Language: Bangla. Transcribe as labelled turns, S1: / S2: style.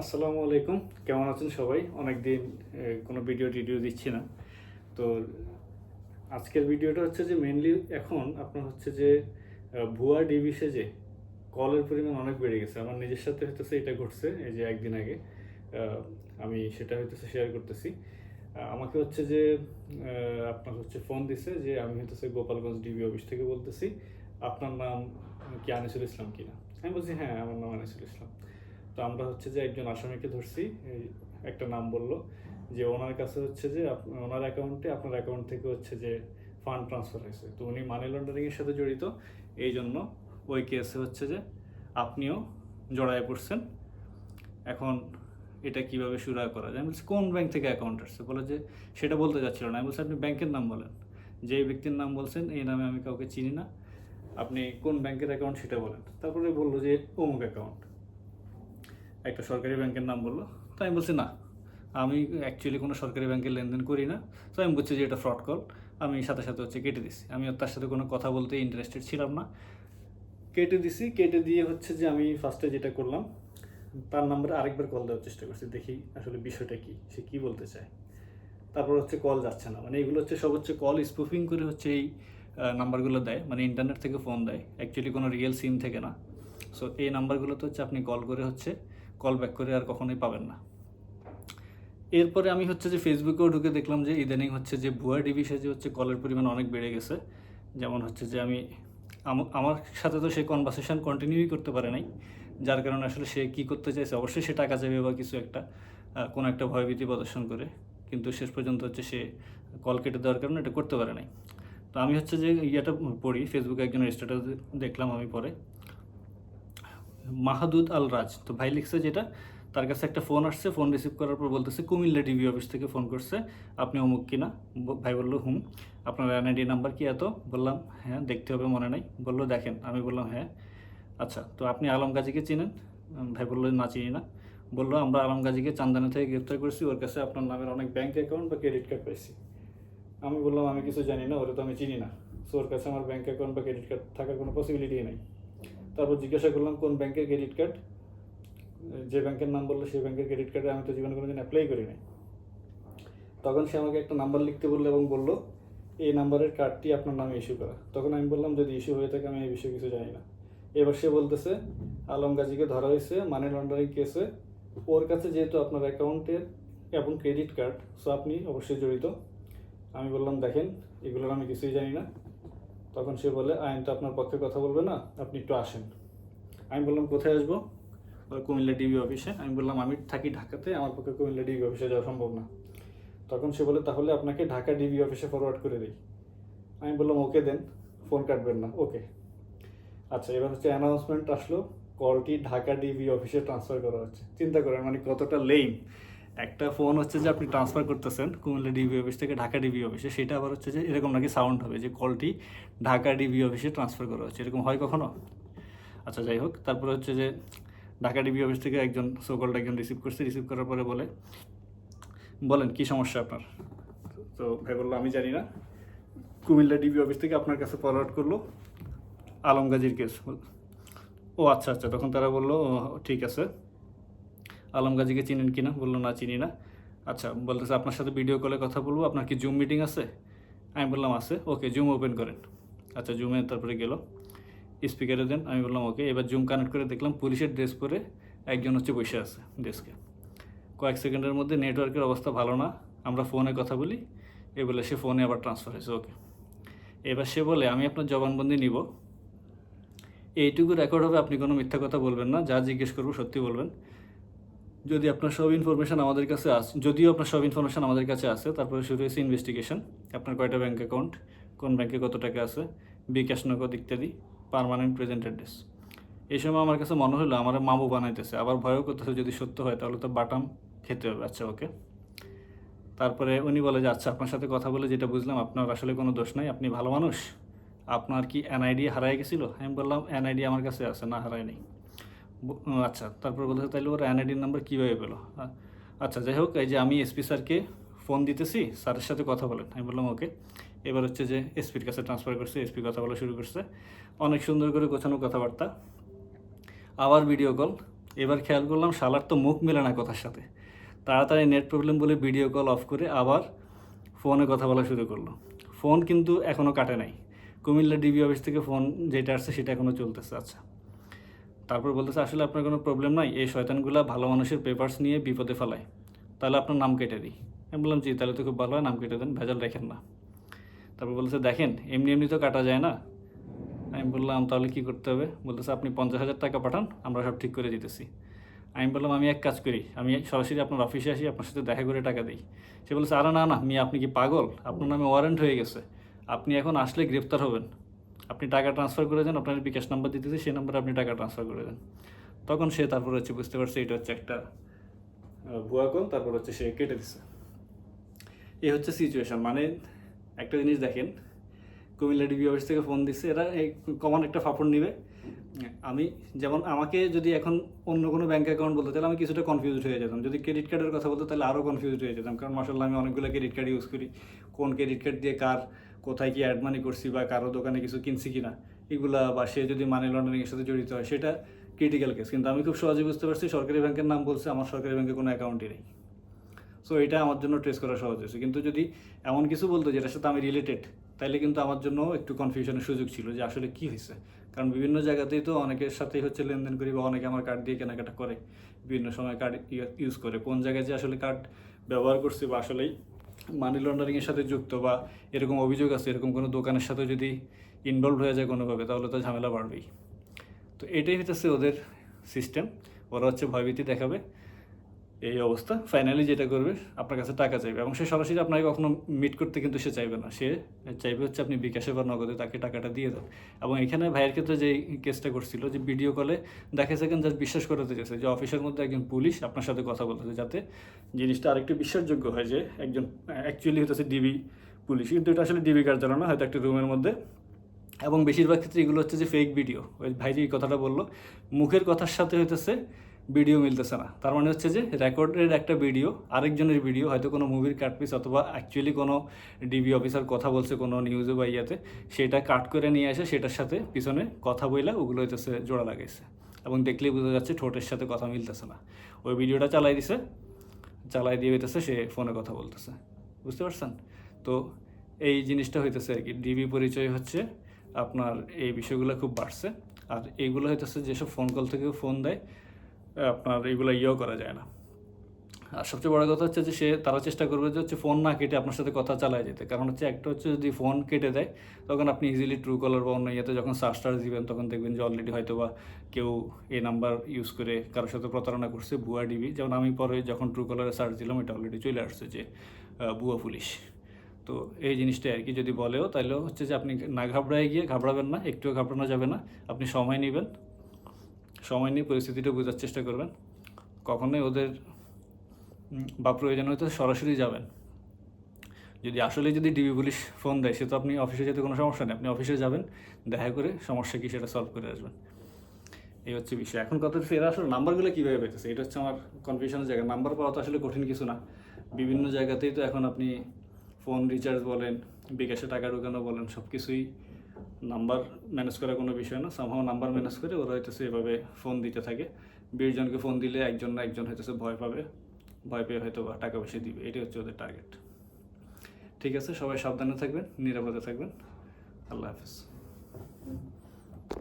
S1: আসসালামু আলাইকুম। কেমন আছেন সবাই? অনেক দিন কোনো ভিডিও টিডিও দিচ্ছি না। তো, আজকের ভিডিওটা হচ্ছে যে মেনলি এখন আপনার হচ্ছে যে ভুয়া ডিবি সেজে কলের পরিমাণ অনেক বেড়ে গেছে। আমার নিজের সাথে হইতেছে এটা ঘটছে, এই যে একদিন আগে আমি সেটা হইতেছে শেয়ার করতেছি। আমাকে হচ্ছে যে আপনার হচ্ছে ফোন দিছে যে, আমি হইতেছে গোপালগঞ্জ ডিবি অফিস থেকে বলতেছি, আপনার নাম কি আনিসুল ইসলাম কিনা? আমি বলছি হ্যাঁ আমার নাম আনিসুল ইসলাম। তো আমরা হচ্ছে যে একজন আসামিকে ধরছি একটা নাম বলল, যে ওনার কাছে হচ্ছে যে ওনার অ্যাকাউন্টে আপনার অ্যাকাউন্ট থেকে হচ্ছে যে ফান্ড ট্রান্সফার হয়েছে। তো উনি মানি লন্ডারিংয়ের সাথে জড়িত, এই জন্য ওই কেসে হচ্ছে যে আপনিও জড়ায় পড়ছেন। এখন এটা কীভাবে শুরু করা যায়? আমি বলছি, কোন ব্যাংক থেকে অ্যাকাউন্ট আসছে? বলে যে সেটা বলতে যাচ্ছিল না। আমি বলছি, আপনি ব্যাংকের নাম বলেন। যে ব্যক্তির নাম বলছেন, এই নামে আমি কাউকে চিনি না। আপনি কোন ব্যাংকের অ্যাকাউন্ট সেটা বলেন। তারপরে বলল যে অমুক অ্যাকাউন্ট একটা সরকারি ব্যাংকের নাম বলল। তো আমি বলছি, না, আমি অ্যাকচুয়ালি কোনো সরকারি ব্যাংকের লেনদেন করি না। তো আমি বুঝছি যে, এটা ফ্রড কল আমি সাথে সাথে হচ্ছে কেটে দিছি। আমি তার সাথে কোনো কথা বলতে ইন্টারেস্টেড ছিলাম না। কেটে দিছি, কেটে দিয়ে হচ্ছে যে আমি ফার্স্টে যেটা করলাম, তার নাম্বারে আরেকবার কল দেওয়ার চেষ্টা করছি। দেখি আসলে বিষয়টা কি, সে কি বলতে চায়। তারপর হচ্ছে কল যাচ্ছে না। মানে এগুলো হচ্ছে সব হচ্ছে কল স্পুফিং করে হচ্ছে এই নাম্বারগুলো দেয়। মানে ইন্টারনেট থেকে ফোন দেয়। অ্যাকচুয়ালি কোনো রিয়েল সিম থেকে না। সো এই নাম্বারগুলোতে হচ্ছে আপনি কল করে হচ্ছে কল ব্যাক করে আর কখনোই পাবেন না। এরপরে আমি হচ্ছে যে ফেসবুকেও ঢুকে দেখলাম যে ইদানিং হচ্ছে যে ভুয়া ডিবি সেজে হচ্ছে কলের পরিমাণ অনেক বেড়ে গেছে। যেমন হচ্ছে যে আমি আমার সাথে তো সে কনভারসেশন কন্টিনিউই করতে পারে নাই। যার কারণে আসলে সে কি করতে চাইছে, অবশ্যই সে টাকা চাইবে বা কিছু একটা কোনো একটা ভয়ভীতি প্রদর্শন করে। কিন্তু শেষ পর্যন্ত হচ্ছে সে কল কেটে দেওয়ার কারণে এটা করতে পারে নাই। তো আমি হচ্ছে যে ইয়েটা পড়ি ফেসবুকে একজনের স্ট্যাটাস দেখলাম আমি পরে। মাহাদুদ আল রাজ তো ভাই লিখছে যেটা, তার কাছে একটা ফোন আসছে, ফোন রিসিভ করার পর বলতেছে, কুমিল্লা ডিবি অফিস থেকে ফোন করছে, আপনি অমুক কিনা ভাই বলল, হুম। আপনার এনআইডি নাম্বার কি এত? বললাম হ্যাঁ দেখতে হবে, মনে নাই। বলল, দেখেন। আমি বললাম হ্যাঁ। আচ্ছা তো আপনি আলম গাজীকে চিনেন? ভাই বলল, না, চিনি না। বলল, আমরা আলম গাজীকে চান্দানা থেকে গ্রেফতার করেছি, ওর কাছে আপনার নামের অনেক ব্যাংক অ্যাকাউন্ট বা ক্রেডিট কার্ড পাইছি। আমি বললাম, আমি কিছু জানি না, ওরা তো আমি চিনি না। সো ওর কাছে আমার ব্যাংক অ্যাকাউন্ট বা ক্রেডিট কার্ড থাকার কোনো পসিবিলিটি নেই। তারপর জিজ্ঞাসা করলাম, কোন ব্যাংকের ক্রেডিট কার্ড যে ব্যাংকের নাম বলল, সেই ব্যাংকের ক্রেডিট কার্ডে আমি তো জীবনে কোনো দিন অ্যাপ্লাই করি তখন সে আমাকে একটা নাম্বার লিখতে বলল এবং বলল, এই নাম্বারের কার্ডটি আপনার নামে ইস্যু করা। তখন আমি বললাম, যদি ইস্যু হয়ে থাকে, আমি এই বিষয়ে কিছু জানি না। এবার সে বলতেছে আলম গাজীকে ধরা হয়েছে মানি লন্ডারিং কেসে ওর কাছে যেহেতু আপনার অ্যাকাউন্টের এবং ক্রেডিট কার্ড সো আপনি অবশ্যই জড়িত। আমি বললাম, দেখেন, এগুলোর আমি কিছুই জানি না। তখন সে বলে, আইন তো আপনার পক্ষে কথা বলবে না, আপনি একটু আসেন। আমি বললাম, কোথায় আসব? কুমিল্লা ডিবি অফিসে। আমি বললাম, আমি থাকি ঢাকাতে, আমার পক্ষে কুমিল্লা ডিবি অফিসে যাওয়া সম্ভব না। তখন সে বলে, তাহলে আপনাকে ঢাকা ডিবি অফিসে ফরওয়ার্ড করে দিই। আমি বললাম, ওকে দেন, ফোন কাটবেন না। ওকে। আচ্ছা এবার হচ্ছে অ্যানাউন্সমেন্ট আসলো কলটি ঢাকা ডিবি অফিসে ট্রান্সফার করা হচ্ছে। চিন্তা করেন মানে কতটা লেম একটা ফোন হচ্ছে যে আপনি ট্রান্সফার করতেছেন কুমিল্লা ডিবি অফিস থেকে ঢাকা ডিবি অফিসে সেটা আবার হচ্ছে যে এরকম নাকি সাউন্ড হবে যে কলটি ঢাকা ডিবি অফিসে ট্রান্সফার করা হচ্ছে। এরকম হয় কখনো? আচ্ছা যাই হোক তারপরে হচ্ছে যে ঢাকা ডিবি অফিস থেকে একজন সোকলটা একজন রিসিভ করছে রিসিভ করার পরে বলে বলেন কি সমস্যা আপনার? তো ভাই বলল আমি জানি না। কুমিল্লা ডিবি অফিস থেকে আপনার কাছে ফরওয়ার্ড করল আলমগাজির কেস ও আচ্ছা আচ্ছা তখন তারা বলল "ও, ঠিক আছে। আলমগাজিকে চিনেন কি না বলল, না, চিনি না। আচ্ছা বলতেছে, আপনার সাথে ভিডিও কলে কথা বলব, আপনার কি জুম মিটিং আছে? আমি বললাম, আছে। ওকে জুম ওপেন করেন। আচ্ছা জুমে তারপরে গেল। স্পিকারে দেন, আমি বললাম ওকে এবার জুম কানেক্ট করে দেখলাম পুলিশের ড্রেস পরে একজন হচ্ছে বসে আছে ডেস্কে কয়েক সেকেন্ডের মধ্যে নেটওয়ার্কের অবস্থা ভালো না, আমরা ফোনে কথা বলি, এ বলে সে ফোনে আবার ট্রান্সফার হয়েছে ওকে এবার সে বলে, আমি আপনার জবানবন্দি নিব। এইটুকু রেকর্ড হবে, আপনি কোনো মিথ্যা কথা বলবেন না, যা জিজ্ঞেস করব সত্যি বলবেন। যদি আপনার সব ইনফরমেশন আমাদের কাছে আস, যদিও আপনার সব ইনফরমেশান আমাদের কাছে আছে, তারপরে শুরু হয়েছে ইনভেস্টিগেশন আপনার কয়টা ব্যাঙ্ক অ্যাকাউন্ট কোন ব্যাংকে কত টাকা আছে বিকাশ নগদ ইত্যাদি পারমানেন্ট প্রেজেন্ট অ্যাড্রেস এই সময় আমার কাছে মনে হলো আমার মামু বানাইতেছে, আবার ভয়ও করতেছে যদি সত্য হয়, তাহলে তো বাটাম খেতে হবে আচ্ছা ওকে। তারপরে উনি বলে যে আচ্ছা আপনার সাথে কথা বলে যেটা বুঝলাম, আপনার আসলে কোনো দোষ নাই, আপনি ভালো মানুষ, আপনার কি এনআইডি হারাই গেছিল? আমি বললাম এনআইডি আমার কাছে আছে, না হারাই নেই আচ্ছা তারপর বলতে তাহলে ওর এনআইডির নাম্বার কীভাবে পেল? আচ্ছা যাই হোক, এই যে আমি এসপি স্যারকে ফোন দিতেছি স্যারের সাথে কথা বলেন। আমি বললাম ওকে এবার হচ্ছে যে এসপির কাছে ট্রান্সফার করছে এসপি কথা বলা শুরু করছে। অনেক সুন্দর করে গোছানো কথাবার্তা। আবার ভিডিও কল এবার খেয়াল করলাম, শালার তো মুখ মেলে না কথার সাথে। তাড়াতাড়ি নেট প্রবলেম বলে ভিডিও কল অফ করে আবার ফোনে কথা বলা শুরু করল। ফোন কিন্তু এখনও কাটে নাই। কুমিল্লা ডিবি অফিস থেকে ফোন যেটা আসছে সেটা এখনও চলতেছে। আচ্ছা তারপর বলতেছে, আসলে আপনার কোনো প্রবলেম নাই, এই শয়তানগুলা ভালো মানুষের পেপার্স নিয়ে বিপদে ফেলায়। তাহলে আপনার নাম কেটে দিই। আমি বললাম, জি, তাহলে তো খুব ভালো হয়, নাম কেটে দেন, ভেজাল রেখেন না। তারপর বলতেছে, দেখেন, এমনি এমনি তো কাটা যায় না। আমি বললাম, তাহলে কি করতে হবে? বলতেছে, আপনি পঞ্চাশ হাজার টাকা পাঠান, আমরা সব ঠিক করে দিতেছি। আমি বললাম, আমি এক কাজ করি, আমি সরাসরি আপনার অফিসে আসি, আপনার সাথে দেখা করে টাকা দিই। সে বলছে আরে না না মি আপনি কি পাগল? আপনার নামে ওয়ারেন্ট হয়ে গেছে। আপনি এখন আসলে গ্রেপ্তার হবেন। আপনি টাকা ট্রান্সফার করে দেন, আপনার বিকাশ নাম্বার দিতেছি, সেই নাম্বারে আপনি টাকা ট্রান্সফার করে দেন। তখন সে তারপর হচ্ছে বুঝতে পারছে এটা হচ্ছে একটা ভুয়া কল তারপর হচ্ছে সে কেটে দিচ্ছে এই হচ্ছে সিচুয়েশন মানে একটা জিনিস দেখেন, কুমিল্লা ডিবি অফিস থেকে ফোন দিচ্ছে এরা এই কমন একটা ফাপড় নিবে। আমি যেমন আমাকে যদি এখন অন্য কোনো ব্যাঙ্ক অ্যাকাউন্ট বলতো, তাহলে আমি কিছুটা কনফিউজড হয়ে যেতাম। যদি ক্রেডিট কার্ডের কথা বলতো, তাহলে আরও কনফিউজড হয়ে যেতাম। কারণ মাসাল্লাহ আমি অনেকগুলো ক্রেডিট কার্ড ইউজ করি। কোন ক্রেডিট কার্ড দিয়ে কার কোথায় কি অ্যাড মানি করছি বা কারও দোকানে কিছু কিনছি কিনা, এগুলা বা সে যদি মানি লন্ডারিংয়ের সাথে জড়িত হয়, সেটা ক্রিটিক্যাল কেস কিন্তু আমি খুব সহজে বুঝতে পারছি সরকারি ব্যাংকের নাম বলছে, আমার সরকারি ব্যাংকে কোনো অ্যাকাউন্টই নেই। সো এটা আমার জন্য ট্রেস করা সহজ হয়েছে। কিন্তু যদি এমন কিছু বলতো যেটার সাথে আমি রিলেটেড তাইলে কিন্তু আমার জন্য একটু কনফিউশনের সুযোগ ছিল যে আসলে কি হয়েছে। কারণ বিভিন্ন জায়গাতেই তো অনেকের সাথেই হচ্ছে লেনদেন করি বা অনেকে আমার কার্ড দিয়ে কেনাকাটা করে, বিভিন্ন সময় কার্ড ইউজ করে। কোন জায়গায় যে আসলে কার্ড ব্যবহার করছি বা আসলেই মানি লন্ডারিংয়ের সাথে যুক্ত বা এরকম অভিযোগ আছে, এরকম কোনো দোকানের সাথে যদি ইনভলভ হয়ে যায় কোনোভাবে, তাহলে তো ঝামেলা বাড়বেই। তো এটাই হচ্ছে ওদের সিস্টেম ওরা হচ্ছে ভয়ভীতি দেখাবে। এই অবস্থা। ফাইনালি যেটা করবে, আপনার কাছে টাকা চাইবে এবং সে সরাসরি আপনাকে কখনো মিট করতে কিন্তু সে চাইবে না। সে চাইবে হচ্ছে আপনি বিকাশে বা নগদে তাকে টাকাটা দিয়ে দেন। এবং এখানে ভাইয়ের ক্ষেত্রে যে কেসটা করছিল, যে ভিডিও কলে দেখা সেকেন্ড জাস্ট বিশ্বাস করতে চেয়েছে যে অফিসের মধ্যে একজন পুলিশ আপনার সাথে কথা বলতেছে যাতে জিনিসটা আরেকটু বিশ্বাসযোগ্য হয় যে একজন অ্যাকচুয়ালি হতেছে ডিবি পুলিশ। কিন্তু এটা আসলে ডিবি কার্যালয় না, হয়তো একটা রুমের মধ্যে। এবং বেশিরভাগ ক্ষেত্রে এগুলো হচ্ছে যে ফেক ভিডিও ওই ভাই যে কথাটা বলল, মুখের কথার সাথে হইতেছে ভিডিও মিলতেছে না। তার মানে হচ্ছে যে রেকর্ডের একটা ভিডিও, আরেকজনের ভিডিও, হয়তো কোনো মুভির কাটপিস অথবা অ্যাকচুয়ালি কোনো ডিবি অফিসার কথা বলছে কোনো নিউজে বা ইয়াতে, সেটা কাট করে নিয়ে আসে সেটার সাথে পিছনে কথা বইলা ওগুলো হইতেছে জোড়া লাগাইছে। এবং দেখলেই বোঝা যাচ্ছে ঠোঁটের সাথে কথা মিলতেছে না। ওই ভিডিওটা চালাই দিছে, চালাই দিয়ে হইতেছে সে ফোনে কথা বলতেছে। বুঝতে পারছেন? তো এই জিনিসটা হইতেছে আর কি। ডিবি পরিচয় হচ্ছে আপনার এই বিষয়গুলো খুব বাড়ছে। আর এইগুলো হইতেছে যেসব ফোন কল থেকেও ফোন দেয় আপনার এগুলো ইয়েও করা যায় না। আর সবচেয়ে বড় কথা হচ্ছে যে সে তারা চেষ্টা করবে যে হচ্ছে ফোন না কেটে আপনার সাথে কথা চালায় যেতে। কারণ হচ্ছে একটা হচ্ছে যদি ফোন কেটে দেয়, তখন আপনি ইজিলি ট্রু কলার বা অন্য ইয়েতে যখন সার্চ টার্চ দিবেন, তখন দেখবেন যে অলরেডি হয়তো বা কেউ এই নাম্বার ইউজ করে কারোর সাথে প্রতারণা করছে, ভুয়া ডিবি যেমন আমি পরে যখন ট্রু কলারে সার্চ দিলাম, এটা অলরেডি চলে আসছে যে ভুয়া পুলিশ। তো এই জিনিসটা আর কি। যদি বলেও তাহলেও হচ্ছে যে আপনি না ঘাবড়ায় গিয়ে ঘাবড়াবেন না, একটুও ঘাবড়ানো যাবে না। আপনি সময় নেবেন সময় নিয়ে পরিস্থিতিটা বোঝার চেষ্টা করবেন। কখনোই ওদের বা প্রয়োজন হয়তো সরাসরি যাবেন। যদি আসলে যদি ডিবি পুলিশ ফোন দেয়, সে তো আপনি অফিসে যেতে কোনো সমস্যা নেই। আপনি অফিসে যাবেন, দেখা করে সমস্যা কী সেটা সলভ করে আসবেন। এই হচ্ছে বিষয়। এখন কথা হচ্ছে এরা আসলে নাম্বারগুলো কীভাবে পেতেছে এটা হচ্ছে আমার কনফিউশনের জায়গা। নাম্বার পাওয়া তো আসলে কঠিন কিছু না। বিভিন্ন জায়গাতেই তো এখন আপনি ফোন রিচার্জ বলেন, বিকাশে টাকা ঢোকানো বলেন সব কিছুই নাম্বার ম্যানেজ করা কোনো বিষয় না। সামহাও নাম্বার ম্যানেজ করে ওরা হইতেছে এভাবে ফোন দিতে থাকে। বিশ জনকে ফোন দিলে একজন না একজন হইতেছে ভয় পাবে। ভয় পেয়ে হয়তো বা টাকা পয়সা দিবে। এটাই হচ্ছে ওদের টার্গেট ঠিক আছে, সবাই সাবধানে থাকবেন, নিরাপদে থাকবেন। আল্লাহ হাফিজ।